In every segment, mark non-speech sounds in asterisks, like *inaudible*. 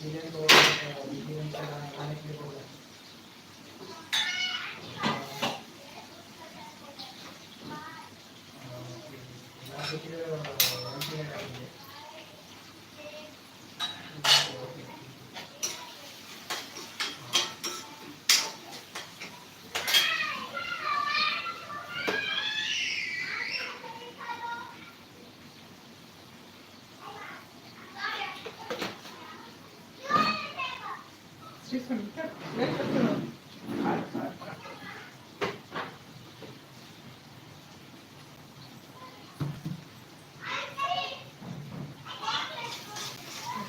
今天说了明天加班哪里去做 श्री स्वामी लय करतो.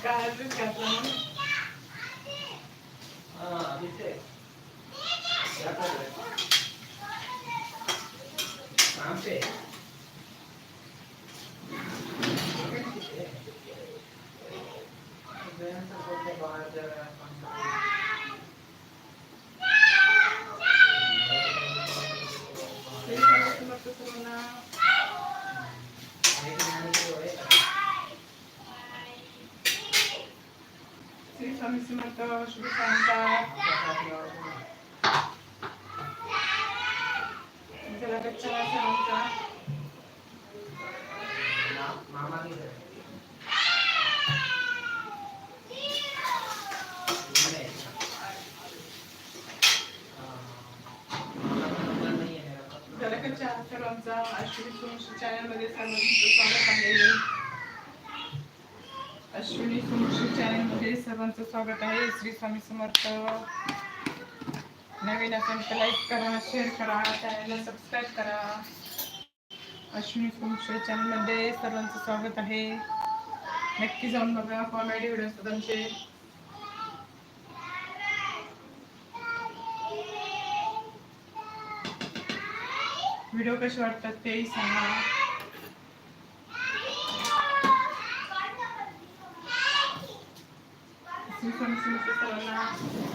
काय अजून घातलं मग? श्री स्वामी समर्थ सर्वांना. श्री स्वामी समर्थ शुभ सायंकाळ जरा गच्चा सर्वांचा मामा जरा गच्चा सर्वांचा अश्विनी सोमशी चॅनलमध्ये सर्वांचं स्वागत आहे अश्विनी तुमची चॅनलमध्ये सर्वांचं स्वागत आहे. श्री स्वामी समर्थ. नवीन असेल तर लाईक करा शेअर करा चॅनलला सबस्क्राईब करा. अश्विनी तुमच्या चॅनलमध्ये सर्वांचं स्वागत आहे. नक्की जाऊन बघा कॉमेडी व्हिडिओ असतात आमचे. व्हिडिओ कसे वाटतात तेही सांगा. Masih.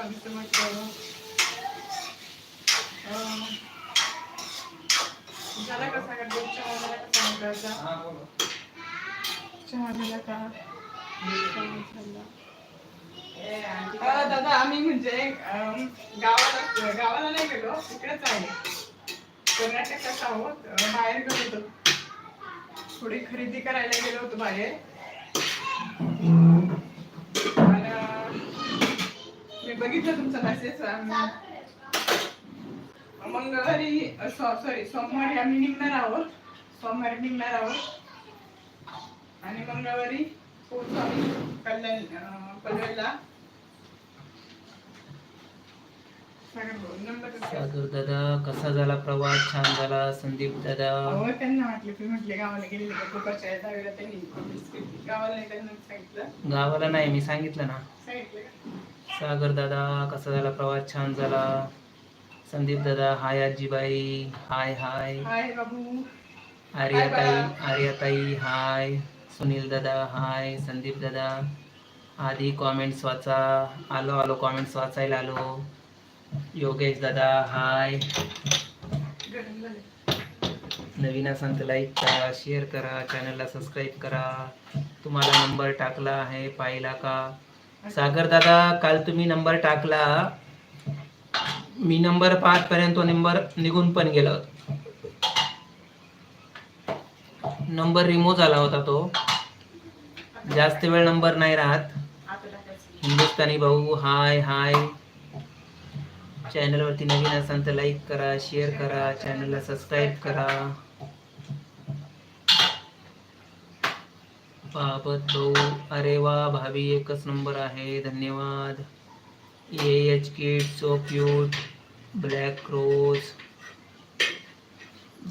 सांगा श्री झाला चहा झाला चहा झाला का दादा आम्ही म्हणजे गावाला गावाला नाही गेलो इकडेच आहे कर्नाटकात आहोत बाहेर गेलो होतो. थोडी खरेदी करायला गेलो होतो बाहेर आणि मी बघितलं तुमचा मेसेज मंगळवारी सॉरी सोमवारी आम्ही निघणार आहोत. सोमवारी निघणार आहोत. आणि मंगळवारी पोहोचू आम्ही कल्याण अं, पनवेलला. सागर दादा कसा झाला प्रवास? छान झाला. संदीप दादा? अहो, त्यांना वाटलं तुम्ही म्हटले गावाला गेलेले का? कुकरच्या दहावीला त्यांनी. गावाला नाही त्यांना सांगितलं. गावाला नाही मी सांगितलं ना. सांगितलं? सागर दादा कसा झाला प्रवास? छान झाला. संदीप दादा हाय आजीबाई हाय हाय. हाय बाबू. आर्याताई आर्याताई हाय. सुनील दादा हाय. संदीप दादा आधी कॉमेंट्स वाचा. आलो आलो कॉमेंट्स वाचायला आलो. योगेश दादा हाय. नवीन असाल तर लाईक करा शेअर करा चॅनलला सबस्क्राईब करा. तुम्हाला नंबर टाकला आहे पाहिला का? सागर दादा काल तुम्ही नंबर टाकला. मी नंबर पाच पर्यंत तो नंबर निघून पण गेला नंबर रिमूव्ह झाला होता तो. जास्त वेळ नंबर नाही राहत. हिंदुस्थानी भाऊ हाय हाय चॅनलवरती नवीन असाल तर लाईक करा शेअर करा चॅनलला सबस्क्राईब करा. बाबत भाऊ अरे वा भाभी एकच नंबर आहे धन्यवाद. A H kit so cute black rose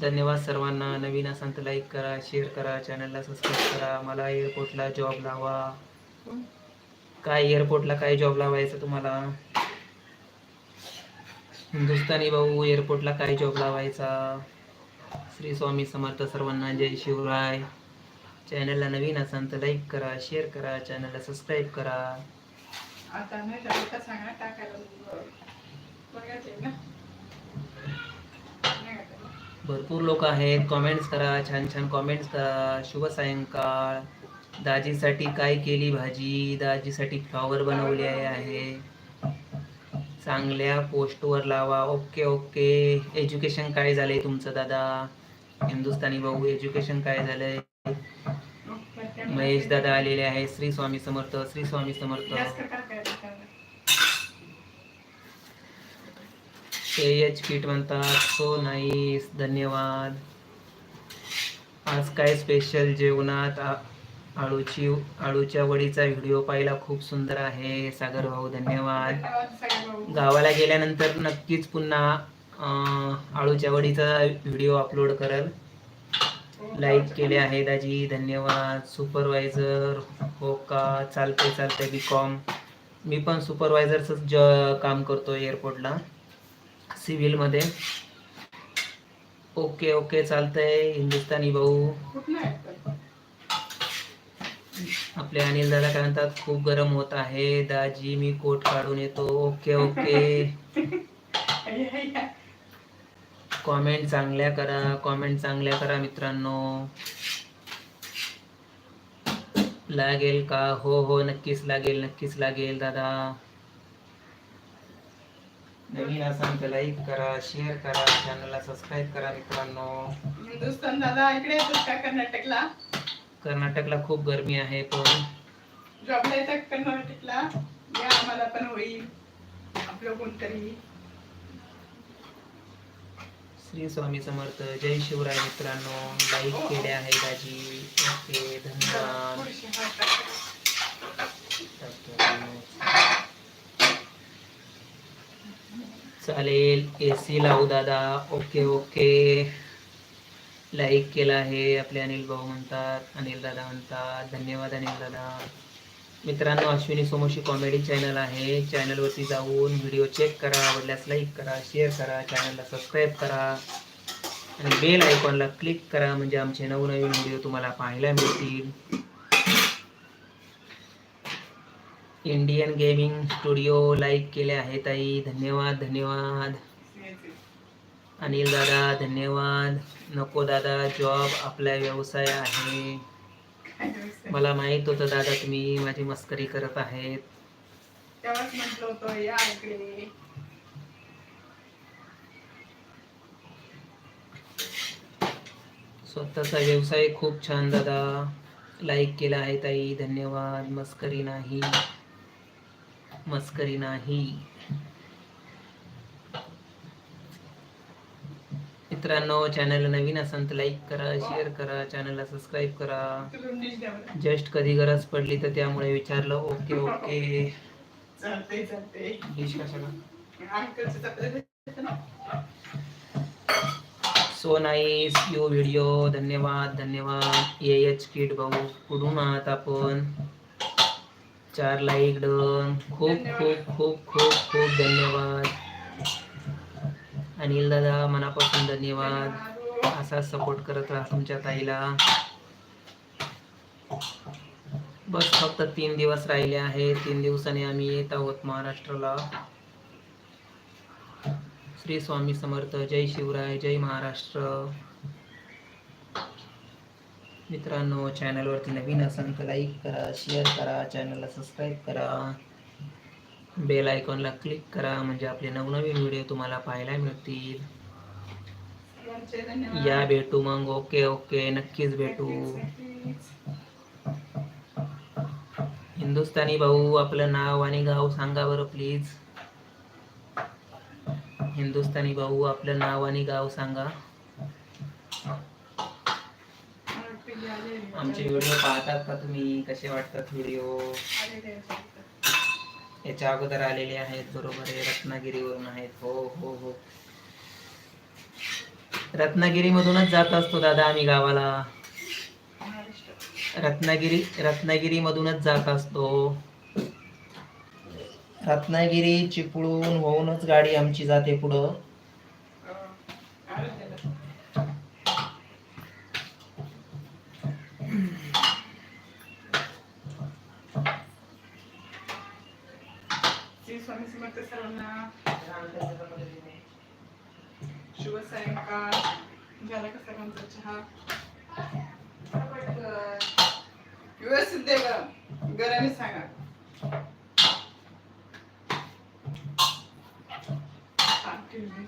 धन्यवाद सर्वांना. नवीन असाल तर लाईक करा शेअर करा चॅनलला सबस्क्राईब करा. मला एअरपोर्टला जॉब लावा. काय एअरपोर्टला काय जॉब लावायचं तुम्हाला? हिंदुस्थानी भाऊ एअरपोर्टला काय जॉब लावायचा? श्री स्वामी समर्थ सर्वांना जय शिवराय. चॅनलला नवीन असाल तर लाईक करा शेअर करा चॅनलला सबस्क्राईब करा. आता नाही सांगा टाकायला? भरपूर लोक आहेत. कॉमेंट्स करा छान छान कॉमेंट्स करा. शुभ सायंकाळ. दाजीसाठी काय केली भाजी? दाजीसाठी फ्लॉवर बनवले आहे. चांगल्या पोस्टवर लावा. ओके ओके एज्युकेशन काय झालंय तुमचं दादा? हिंदुस्थानी भाऊ एज्युकेशन काय झालंय? महेश दादा आलेले आहे श्री स्वामी समर्थ श्री स्वामी समर्थ. एच किट म्हणतात सो नाईस धन्यवाद. आज काय स्पेशल जेवणात? आळूची आळूच्या वडीचा व्हिडिओ पाहिला खूप सुंदर आहे. सागर भाऊ धन्यवाद. गावाला गेल्यानंतर नक्कीच पुन्हा आळूच्या वडीचा व्हिडिओ अपलोड करल. लाईक केले आहे दाजी धन्यवाद. सुपरवायझर हो का? चालते चालते बी कॉम मी पण सुपरवायझरच ज काम करतो एअरपोर्टला सिव्हिलमध्ये ओके ओके चालतंय. हिंदुस्थानी भाऊ. आपले अनिल दादा काय म्हणतात? खूप गरम होत आहे दाजी. मी कोट काढून येतो. ओके ओके *laughs* कॉमेंट चांगल्या करा कॉमेंट चांगल्या करा मित्रांनो. लागेल का? हो हो नक्कीच लागेल नक्कीच लागेल दादा. नवीन असाल तर लाईक करा शेअर करा चॅनलला सबस्क्राईब करा मित्रांनो. हिंदुस्थान दादा इकडे येतात का कर्नाटकला? कर्नाटकला खूप गरमी आहे पण. जॉबला येतात कर्नाटकला? या आम्हाला पण होईल. आपलं कोणतरी. श्री स्वामी समर्थ. जय शिवराय मित्रांनो. लाईक केले आहे दाजी. ओके धन्यवाद. चालेल ए सी लावू दादा. Okay okay. लाईक केला आहे आपले अनिल भाऊ म्हणतात अनिल दादा म्हणतात. धन्यवाद अनिल दादा. मित्रांनो अश्विनी सोमोशी कॉमेडी चॅनल आहे. चॅनलवरती जाऊन व्हिडिओ चेक करा. आवडल्यास लाईक करा शेअर करा. चॅनलला सबस्क्राईब करा. आणि बेल आयकॉनला क्लिक करा. म्हणजे आमचे नवनवीन व्हिडिओ तुम्हाला पाहायला मिळतील. इंडियन गेमिंग स्टुडिओ लाईक केले आहे ताई. धन्यवाद धन्यवाद. अनिल दादा धन्यवाद. नको दादा जॉब आपला व्यवसाय आहे. मला माहीत होतं दादा तुम्ही माझी मस्करी करत आहेत. तेव्हाच म्हटलं होतं या इकडे. स्वतःचा व्यवसाय खूप छान दादा. लाईक केला आहे ताई. धन्यवाद. मस्करी नाही. मस्करी नाही. मित्रांनो चॅनल नवीन असाल तर लाईक करा शेअर करा चॅनलला सबस्क्राईब करा. जस्ट कधी गरज पडली तर त्यामुळे विचारलं. Okay okay. So nice you video धन्यवाद धन्यवाद. ए एच किट भाऊ कुठून आहात आपण? चार लाईक डन खूप खूप खूप खूप खूप धन्यवाद. अनिल दादा मनापासून धन्यवाद. असा सपोर्ट करत राहा तुमच्या ताईला. बस फक्त तीन दिवस राहिले आहे. तीन दिवसांनी आम्ही येत आहोत महाराष्ट्राला. श्री स्वामी समर्थ. जय शिवराय. जय महाराष्ट्र. मित्रांनो चॅनलवरती नवीन असाल तर लाईक करा शेअर करा चॅनलला सबस्क्राईब करा. बेल आयकॉनला क्लिक करा. म्हणजे आपले नवनवीन व्हिडिओ तुम्हाला पाहायला मिळतील. या भेटू मग. ओके ओके नक्कीच भेटू. हिंदुस्थानी भाऊ आपलं नाव आणि गाव सांगा बरं प्लीज हिंदुस्थानी भाऊ आपलं नाव आणि गाव सांगा. आमचे व्हिडिओ पाहतात का तुम्ही? कसे वाटतात व्हिडिओ याच्या अगोदर आलेले आहेत बरोबर आहे. रत्नागिरीवरून आहेत. हो हो हो. रत्नागिरीमधूनच जात असतो दादा आम्ही गावाला. रत्नागिरी रत्नागिरीमधूनच जात असतो. रत्नागिरी चिपळून होऊनच गाडी आमची जाते पुढं अं, आरोग्याला. श्री स्वामी समर्थ सर्वांना शुभ सायंकाळ झाला कसा सर्वांचा चहा? व्यवस्थित दे गरम. गराने सांगा. हा, ठीक आहे.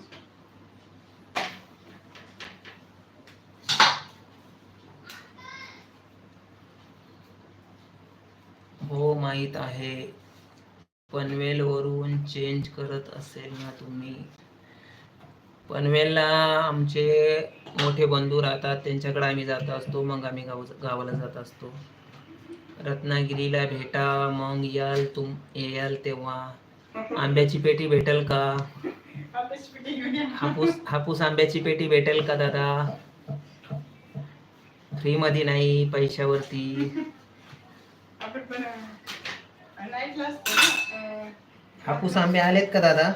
हो माहीत आहे. पनवेलवरून चेंज करत असेल ना तुम्ही? पनवेलला आमचे मोठे बंधू राहतात त्यांच्याकडे आम्ही जात असतो मग आम्ही गाव गावाला जात असतो. रत्नागिरीला भेटा मग याल तुम याल तेव्हा. आंब्याची पेटी भेटेल का? हापूस हापूस आंब्याची पेटी भेटेल का दादा? फ्री मध्ये नाही पैशावरती. हापूस आंबे आलेत का दादा?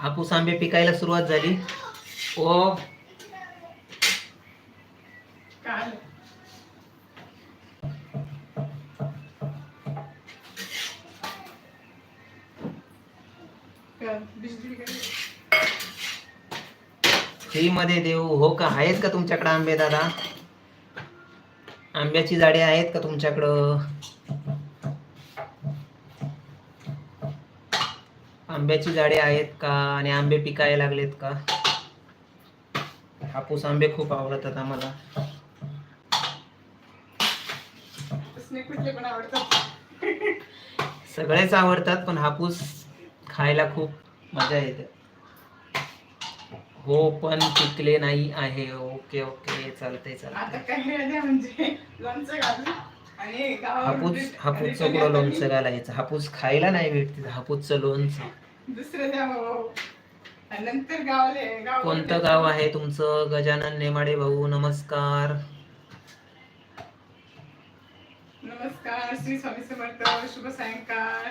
हापूस आंबे पिकायला सुरुवात झाली. ओ. फ्री मध्ये देऊ. हो का? आहेत का तुमच्याकडे आंबे दादा? आंब्याची झाडे आहेत का तुमच्याकडं? आंब्याची झाडे आहेत का आणि आंबे पिकायला लागलेत का? हापूस आंबे खूप आवडतात आम्हाला. सगळेच आवडतात पण हापूस खायला खूप मजा येते. हो पण पिकले नाही आहे. ओके ओके चालतंय चालतंय. म्हणजे हापूस हापूसचं कुठं लोणचं घालायचं? हापूस खायला नाही भेटते हापूसचं लोणचं दुसरं द्या भाऊ. आणि नंतर गावाले गाव कोणतं गाव आहे तुमचं? गजानन नेमाडे भाऊ नमस्कार. नमस्कार श्री स्वामी समर्थ शुभ सायंकाळ.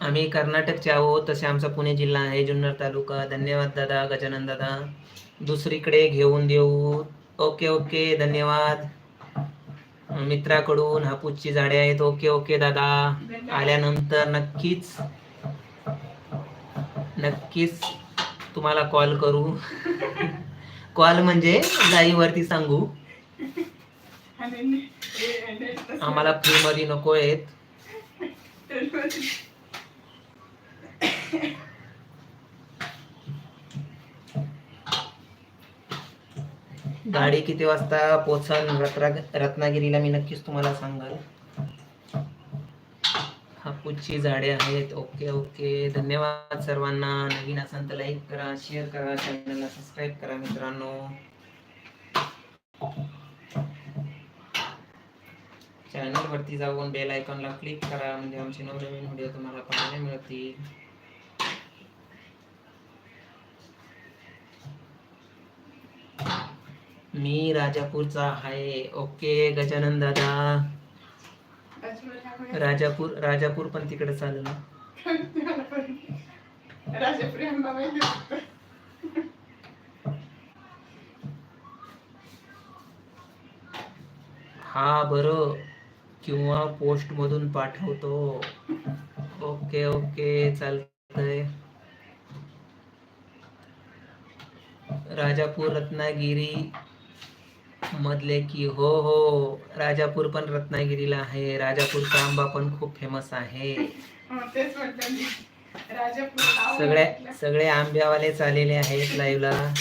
आम्ही कर्नाटकचे आहोत तसे आमचा पुणे जिल्हा आहे जुन्नर तालुका. धन्यवाद दादा गजानन दादा. दुसरीकडे घेऊन देऊ. ओके ओके धन्यवाद. मित्राकडून हापूसची झाडे आहेत. ओके ओके दादा. आल्यानंतर नक्कीच नक्कीच तुम्हाला कॉल करू. कॉल म्हणजे लाईव्ह वरती सांगू. आम्हाला फ्री मध्ये नको आहेत. गाडी किती वाजता पोचल रत्ना रत्नागिरीला मी नक्कीच तुम्हाला सांगाल. हापूसची झाडे आहेत. Okay okay. धन्यवाद सर्वांना. नवीन असाल तर लाईक करा शेअर करा चॅनलला सबस्क्राईब करा मित्रांनो. चॅनल वरती जाऊन बेल आयकॉनला क्लिक करा म्हणजे आमचे नवनवीन व्हिडिओ तुम्हाला पाहायला मिळतील. मी राजापूरचा आहे. ओके गजानन दादा. राजापूर राजापूर पण तिकडे चाललं. ना माहिती हा बरं. किंवा पोस्ट मधून पाठवतो. ओके ओके चालतंय. राजापूर रत्नागिरी मधले की हो हो राजापूर पण रत्नागिरीला आहे राजापूरचा आंबा पण खूप फेमस आहे. हं, सगळे. सगळे आंब्यावालेच आलेले आहेत लाईव्हला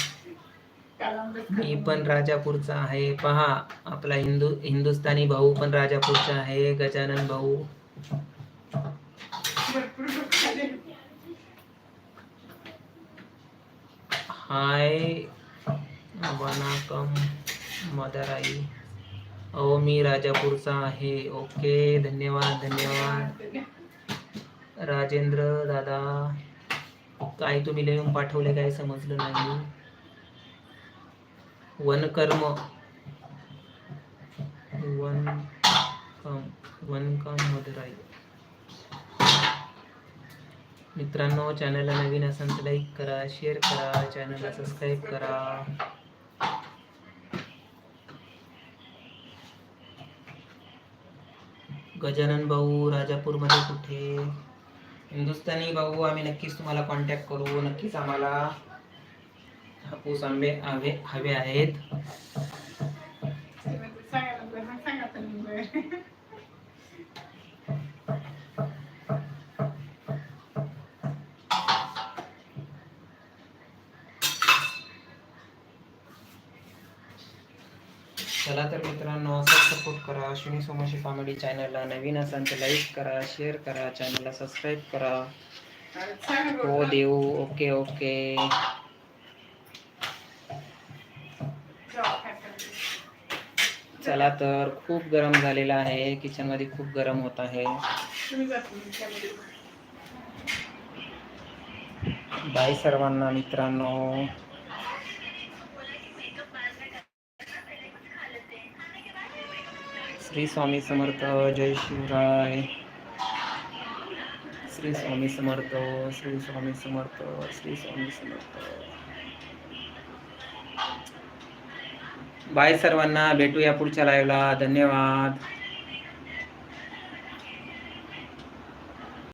मी. पण राजापूरचा आहे. पहा आपला हिंदू हिंदुस्थानी भाऊ पण राजापूरचा आहे गजानन भाऊ. हाय. वनाकम. मदर आई अहो मी राजापूरचा आहे. ओके धन्यवाद धन्यवाद. राजेंद्र दादा काय तुम्ही लिहून पाठवले काय समजलं नाही. वनकर्म. वन काम वन कममध्ये राहील मित्रांनो चॅनलला नवीन असेल तर लाईक करा शेअर करा चॅनलला सबस्क्राईब करा. गजानन भाऊ राजापूरमध्ये कुठे? हिंदुस्थानी भाऊ आम्ही नक्कीच तुम्हाला कॉन्टॅक्ट करू. नक्कीच आम्हाला हापूस आंबे हवे हवे आहेत. चला तर मित्रांनो असंच सपोर्ट करा. अश्विनी सोमशी कॉमेडी चॅनलला नवीन असाल तर लाईक करा शेअर करा चॅनलला सबस्क्राईब करा. हो देऊ. ओके ओके चला तर खूप गरम झालेला आहे. किचनमध्ये खूप गरम होत आहे. बाय सर्वांना मित्रांनो. श्री स्वामी समर्थ जय शिवराय. श्री स्वामी समर्थ श्री स्वामी समर्थ श्री स्वामी समर्थ. बाय सर्वांना भेटूया पुढच्या लाईव्हला धन्यवाद.